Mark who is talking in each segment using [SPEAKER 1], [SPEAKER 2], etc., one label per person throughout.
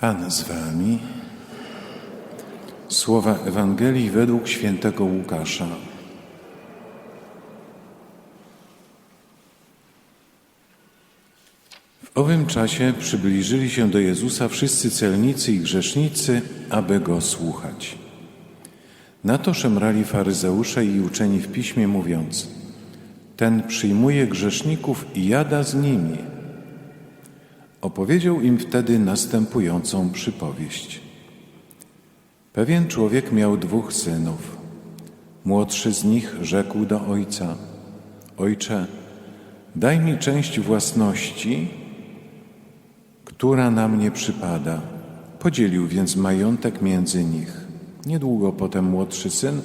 [SPEAKER 1] Pan z wami. Słowa Ewangelii według świętego Łukasza. W owym czasie przybliżyli się do Jezusa wszyscy celnicy i grzesznicy, aby go słuchać. Na to szemrali faryzeusze i uczeni w piśmie, mówiąc: Ten przyjmuje grzeszników i jada z nimi. Opowiedział im wtedy następującą przypowieść. Pewien człowiek miał dwóch synów. Młodszy z nich rzekł do ojca: Ojcze, daj mi część własności, która na mnie przypada. Podzielił więc majątek między nich. Niedługo potem młodszy syn,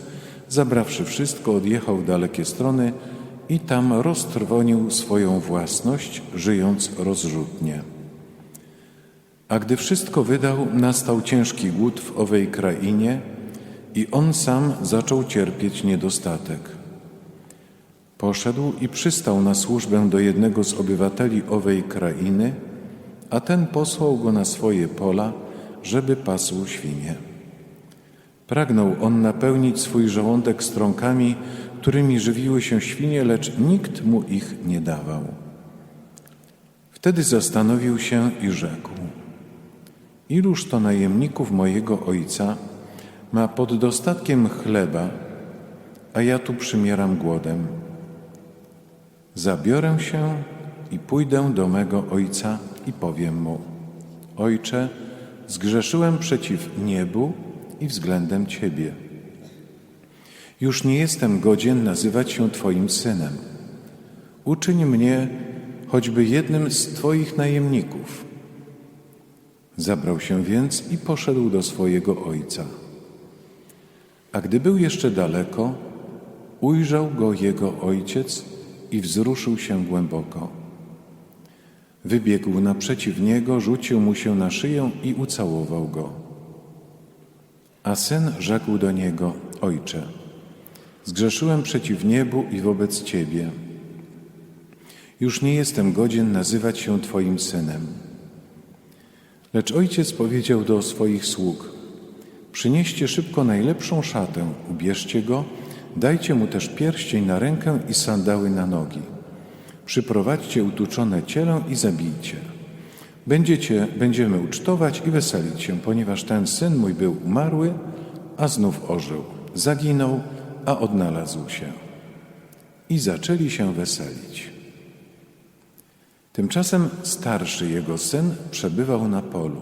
[SPEAKER 1] zabrawszy wszystko, odjechał w dalekie strony i tam roztrwonił swoją własność, żyjąc rozrzutnie. A gdy wszystko wydał, nastał ciężki głód w owej krainie i on sam zaczął cierpieć niedostatek. Poszedł i przystał na służbę do jednego z obywateli owej krainy, a ten posłał go na swoje pola, żeby pasł świnie. Pragnął on napełnić swój żołądek strąkami, którymi żywiły się świnie, lecz nikt mu ich nie dawał. Wtedy zastanowił się i rzekł: Iluż to najemników mojego ojca ma pod dostatkiem chleba, a ja tu przymieram głodem. Zabiorę się i pójdę do mego ojca i powiem mu: Ojcze, zgrzeszyłem przeciw niebu i względem Ciebie. Już nie jestem godzien nazywać się Twoim synem. Uczyń mnie choćby jednym z Twoich najemników. Zabrał się więc i poszedł do swojego ojca. A gdy był jeszcze daleko, ujrzał go jego ojciec i wzruszył się głęboko. Wybiegł naprzeciw niego, rzucił mu się na szyję i ucałował go. A syn rzekł do niego: Ojcze, zgrzeszyłem przeciw niebu i wobec ciebie. Już nie jestem godzien nazywać się Twoim synem. Lecz ojciec powiedział do swoich sług: Przynieście szybko najlepszą szatę, ubierzcie go, dajcie mu też pierścień na rękę i sandały na nogi. Przyprowadźcie utuczone ciele i zabijcie. Będziecie, będziemy ucztować i weselić się, ponieważ ten syn mój był umarły, a znów ożył. Zaginął, a odnalazł się. I zaczęli się weselić. Tymczasem starszy jego syn przebywał na polu.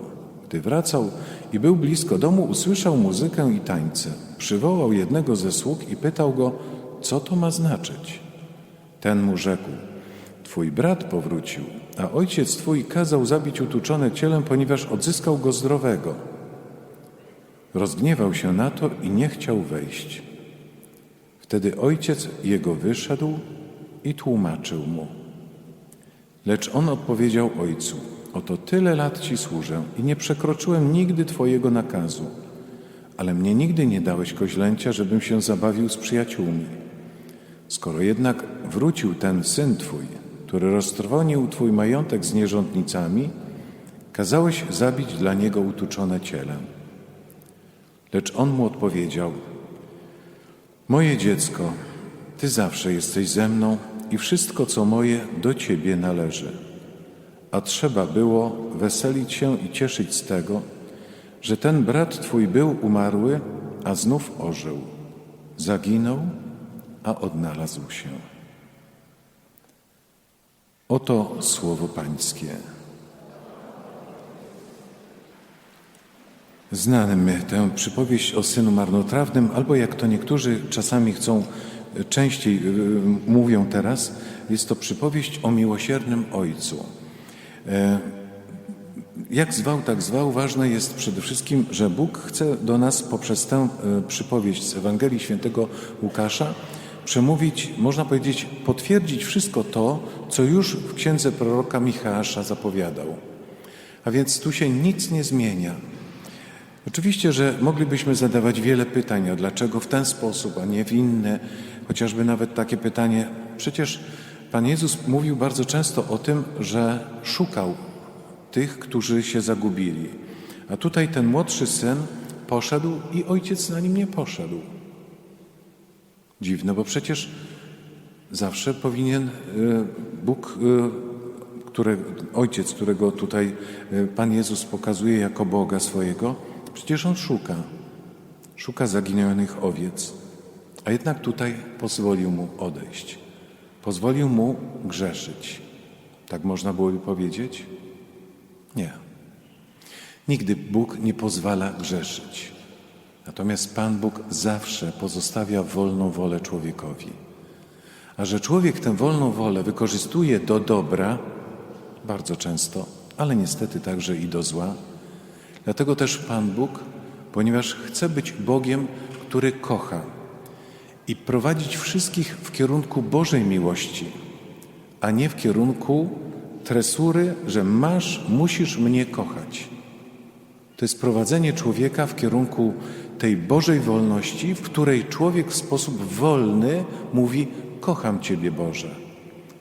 [SPEAKER 1] Gdy wracał i był blisko domu, usłyszał muzykę i tańce. Przywołał jednego ze sług i pytał go, co to ma znaczyć. Ten mu rzekł, twój brat powrócił, a ojciec twój kazał zabić utuczone cielem, ponieważ odzyskał go zdrowego. Rozgniewał się na to i nie chciał wejść. Wtedy ojciec jego wyszedł i tłumaczył mu. Lecz on odpowiedział ojcu: Oto tyle lat ci służę i nie przekroczyłem nigdy twojego nakazu, ale mnie nigdy nie dałeś koźlęcia, żebym się zabawił z przyjaciółmi. Skoro jednak wrócił ten syn twój, który roztrwonił twój majątek z nierządnicami, kazałeś zabić dla niego utuczone ciele. Lecz on mu odpowiedział: Moje dziecko, ty zawsze jesteś ze mną i wszystko, co moje, do ciebie należy. A trzeba było weselić się i cieszyć z tego, że ten brat twój był umarły, a znów ożył. Zaginął, a odnalazł się. Oto słowo Pańskie. Znamy tę przypowieść o synu marnotrawnym, albo jak to niektórzy czasami chcą, częściej y, mówią teraz, jest to przypowieść o miłosiernym ojcu. E, Jak zwał, tak zwał, ważne jest przede wszystkim, że Bóg chce do nas poprzez tę e, przypowieść z Ewangelii Świętego Łukasza przemówić, można powiedzieć, potwierdzić wszystko to, co już w księdze proroka Michała zapowiadał. A więc tu się nic nie zmienia. Oczywiście, że moglibyśmy zadawać wiele pytań, a dlaczego w ten sposób, a nie w inny, chociażby nawet takie pytanie. Przecież Pan Jezus mówił bardzo często o tym, że szukał tych, którzy się zagubili. A tutaj ten młodszy syn poszedł i ojciec na nim nie poszedł. Dziwne, bo przecież zawsze powinien y, Bóg, y, który, ojciec, którego tutaj y, Pan Jezus pokazuje jako Boga swojego, przecież on szuka. Szuka zaginionych owiec. A jednak tutaj pozwolił mu odejść. Pozwolił mu grzeszyć. Tak można byłoby powiedzieć? Nie. Nigdy Bóg nie pozwala grzeszyć. Natomiast Pan Bóg zawsze pozostawia wolną wolę człowiekowi. A że człowiek tę wolną wolę wykorzystuje do dobra, bardzo często, ale niestety także i do zła, dlatego też Pan Bóg, ponieważ chce być Bogiem, który kocha i prowadzić wszystkich w kierunku Bożej miłości, a nie w kierunku tresury, że masz, musisz mnie kochać. To jest prowadzenie człowieka w kierunku tej Bożej wolności, w której człowiek w sposób wolny mówi: Kocham Ciebie, Boże.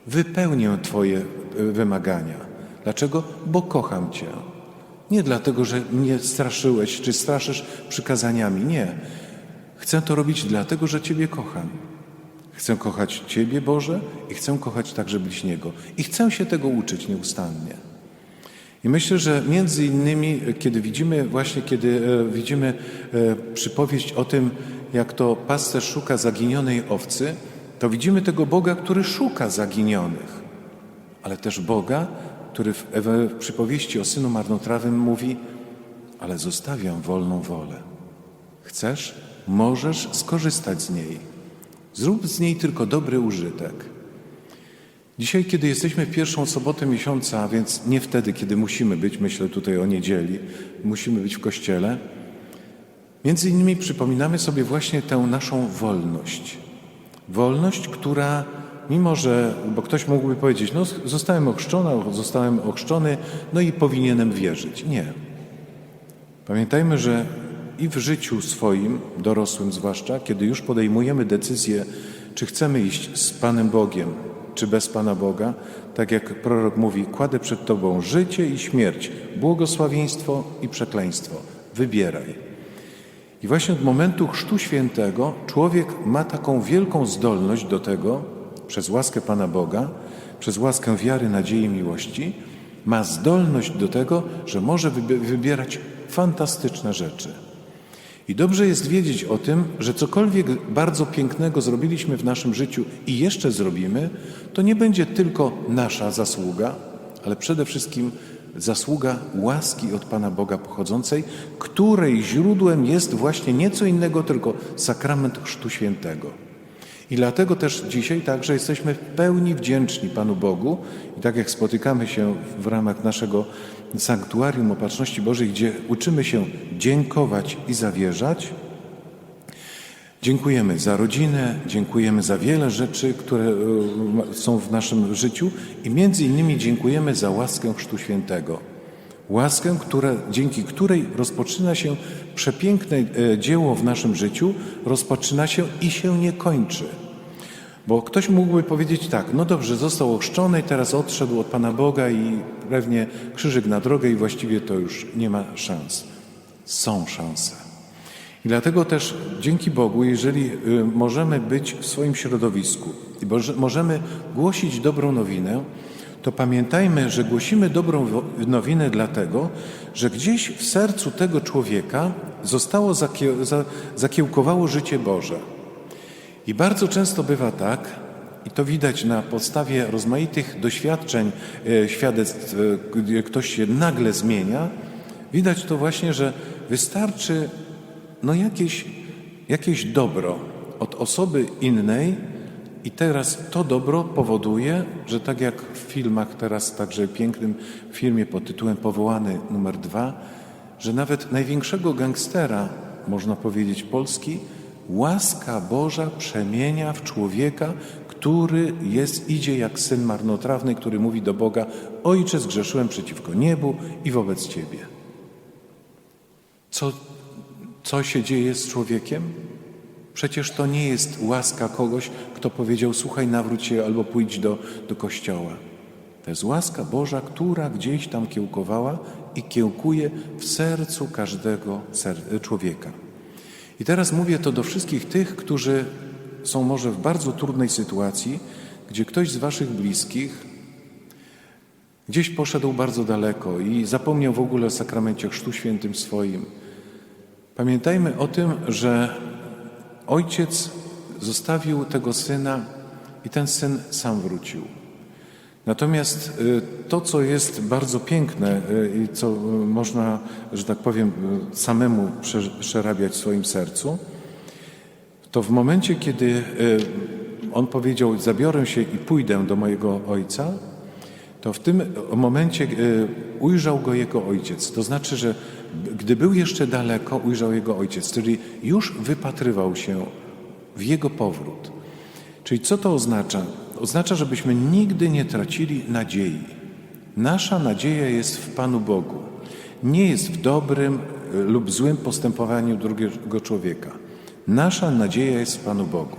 [SPEAKER 1] Wypełnię Twoje e, wymagania. Dlaczego? Bo kocham Cię. Nie dlatego, że mnie straszyłeś, czy straszysz przykazaniami. Nie. Chcę to robić dlatego, że Ciebie kocham. Chcę kochać Ciebie, Boże, i chcę kochać także bliźniego. I chcę się tego uczyć nieustannie. I myślę, że między innymi, kiedy widzimy właśnie, kiedy e, widzimy e, przypowieść o tym, jak to pasterz szuka zaginionej owcy, to widzimy tego Boga, który szuka zaginionych, ale też Boga, który w, w przypowieści o synu marnotrawnym mówi, ale zostawiam wolną wolę. Chcesz? Możesz skorzystać z niej. Zrób z niej tylko dobry użytek. Dzisiaj, kiedy jesteśmy w pierwszą sobotę miesiąca, a więc nie wtedy, kiedy musimy być, myślę tutaj o niedzieli, musimy być w kościele, między innymi przypominamy sobie właśnie tę naszą wolność. Wolność, która, mimo że, bo ktoś mógłby powiedzieć, no zostałem ochrzczony, zostałem ochrzczony, no i powinienem wierzyć. Nie. Pamiętajmy, że i w życiu swoim, dorosłym zwłaszcza, kiedy już podejmujemy decyzję, czy chcemy iść z Panem Bogiem, czy bez Pana Boga, tak jak prorok mówi, kładę przed Tobą życie i śmierć, błogosławieństwo i przekleństwo. Wybieraj. I właśnie od momentu Chrztu Świętego człowiek ma taką wielką zdolność do tego, przez łaskę Pana Boga, przez łaskę wiary, nadziei, miłości, ma zdolność do tego, że może wybi- wybierać fantastyczne rzeczy. I dobrze jest wiedzieć o tym, że cokolwiek bardzo pięknego zrobiliśmy w naszym życiu i jeszcze zrobimy, to nie będzie tylko nasza zasługa, ale przede wszystkim zasługa łaski od Pana Boga pochodzącej, której źródłem jest właśnie nieco innego, tylko sakrament Chrztu Świętego. I dlatego też dzisiaj także jesteśmy w pełni wdzięczni Panu Bogu i tak jak spotykamy się w ramach naszego sanktuarium Opatrzności Bożej, gdzie uczymy się dziękować i zawierzać, Dziękujemy za rodzinę, dziękujemy za wiele rzeczy, które e, są w naszym życiu i między innymi dziękujemy za łaskę Chrztu Świętego. Łaskę, która, dzięki której rozpoczyna się przepiękne e, dzieło w naszym życiu, rozpoczyna się i się nie kończy. Bo ktoś mógłby powiedzieć tak, no dobrze, został ochrzczony, teraz odszedł od Pana Boga i pewnie krzyżyk na drogę i właściwie to już nie ma szans. Są szanse. I dlatego też dzięki Bogu, jeżeli y, możemy być w swoim środowisku i możemy głosić dobrą nowinę, to pamiętajmy, że głosimy dobrą nowinę dlatego, że gdzieś w sercu tego człowieka zostało zakie- za- zakiełkowało życie Boże. I bardzo często bywa tak, i to widać na podstawie rozmaitych doświadczeń, e, świadectw, e, gdzie ktoś się nagle zmienia, widać to właśnie, że wystarczy no jakieś, jakieś dobro od osoby innej i teraz to dobro powoduje, że tak jak w filmach teraz, także pięknym filmie pod tytułem Powołany numer dwa, że nawet największego gangstera, można powiedzieć Polski, łaska Boża przemienia w człowieka, który jest, idzie jak syn marnotrawny, który mówi do Boga, Ojcze, zgrzeszyłem przeciwko niebu i wobec Ciebie. Co, co się dzieje z człowiekiem? Przecież to nie jest łaska kogoś, kto powiedział: Słuchaj, nawróć się albo pójdź do, do kościoła. To jest łaska Boża, która gdzieś tam kiełkowała i kiełkuje w sercu każdego człowieka. I teraz mówię to do wszystkich tych, którzy są może w bardzo trudnej sytuacji, gdzie ktoś z Waszych bliskich gdzieś poszedł bardzo daleko i zapomniał w ogóle o sakramencie Chrztu Świętym swoim. Pamiętajmy o tym, że ojciec zostawił tego syna i ten syn sam wrócił. Natomiast y, to, co jest bardzo piękne y, i co y, można, że tak powiem, samemu prze- przerabiać w swoim sercu, to w momencie, kiedy on powiedział: Zabiorę się i pójdę do mojego ojca, to w tym momencie ujrzał go jego ojciec. To znaczy, że gdy był jeszcze daleko, ujrzał jego ojciec, czyli już wypatrywał się w jego powrót. Czyli co to oznacza? Oznacza, żebyśmy nigdy nie tracili nadziei. Nasza nadzieja jest w Panu Bogu. Nie jest w dobrym y, lub złym postępowaniu drugiego człowieka. Nasza nadzieja jest w Panu Bogu.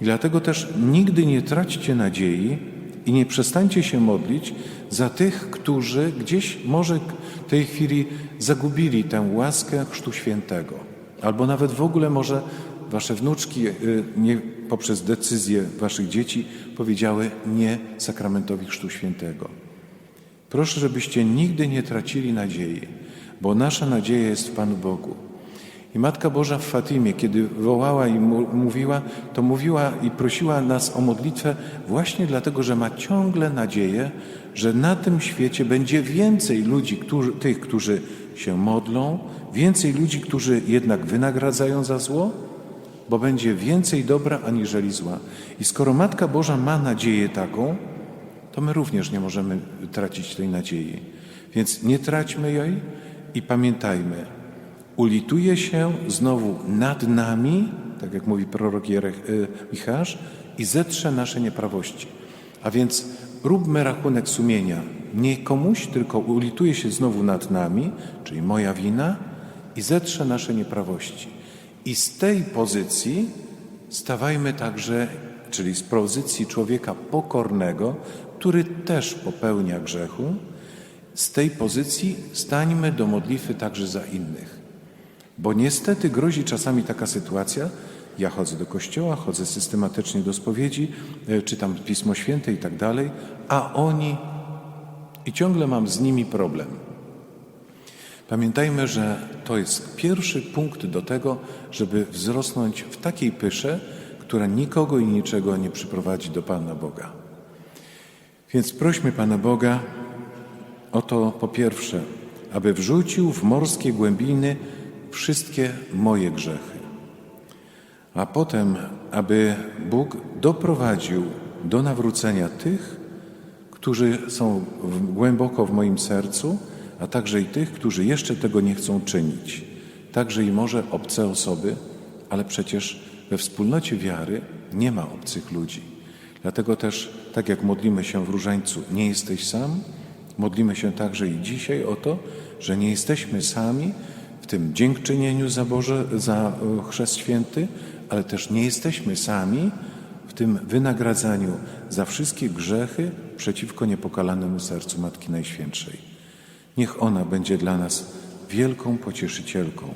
[SPEAKER 1] I dlatego też nigdy nie traćcie nadziei i nie przestańcie się modlić za tych, którzy gdzieś może w tej chwili zagubili tę łaskę Chrztu Świętego. Albo nawet w ogóle może wasze wnuczki y, nie, poprzez decyzję waszych dzieci powiedziały nie sakramentowi Chrztu Świętego. Proszę, żebyście nigdy nie tracili nadziei, bo nasza nadzieja jest w Panu Bogu. I Matka Boża w Fatimie, kiedy wołała i mówiła, to mówiła i prosiła nas o modlitwę właśnie dlatego, że ma ciągle nadzieję, że na tym świecie będzie więcej ludzi, którzy, tych, którzy się modlą, więcej ludzi, którzy jednak wynagradzają za zło, bo będzie więcej dobra aniżeli zła. I skoro Matka Boża ma nadzieję taką, to my również nie możemy tracić tej nadziei. Więc nie traćmy jej i pamiętajmy, ulituje się znowu nad nami, tak jak mówi prorok Jerech, y, Michasz, i zetrze nasze nieprawości. A więc róbmy rachunek sumienia. Nie komuś, tylko ulituje się znowu nad nami, czyli moja wina, i zetrze nasze nieprawości. I z tej pozycji stawajmy także, czyli z pozycji człowieka pokornego, który też popełnia grzechu, z tej pozycji stańmy do modlitwy także za innych. Bo niestety grozi czasami taka sytuacja, ja chodzę do kościoła, chodzę systematycznie do spowiedzi, e, czytam Pismo Święte i tak dalej, a oni i ciągle mam z nimi problem. Pamiętajmy, że to jest pierwszy punkt do tego, żeby wzrosnąć w takiej pysze, która nikogo i niczego nie przyprowadzi do Pana Boga. Więc prośmy Pana Boga o to po pierwsze, aby wrzucił w morskie głębiny wszystkie moje grzechy, a potem, aby Bóg doprowadził do nawrócenia tych, którzy są głęboko w moim sercu, a także i tych, którzy jeszcze tego nie chcą czynić. Także i może obce osoby, ale przecież we wspólnocie wiary nie ma obcych ludzi. Dlatego też, tak jak modlimy się w różańcu, nie jesteś sam, modlimy się także i dzisiaj o to, że nie jesteśmy sami w tym dziękczynieniu za Boże, za e, chrzest święty, ale też nie jesteśmy sami w tym wynagradzaniu za wszystkie grzechy przeciwko niepokalanemu sercu Matki Najświętszej. Niech ona będzie dla nas wielką pocieszycielką.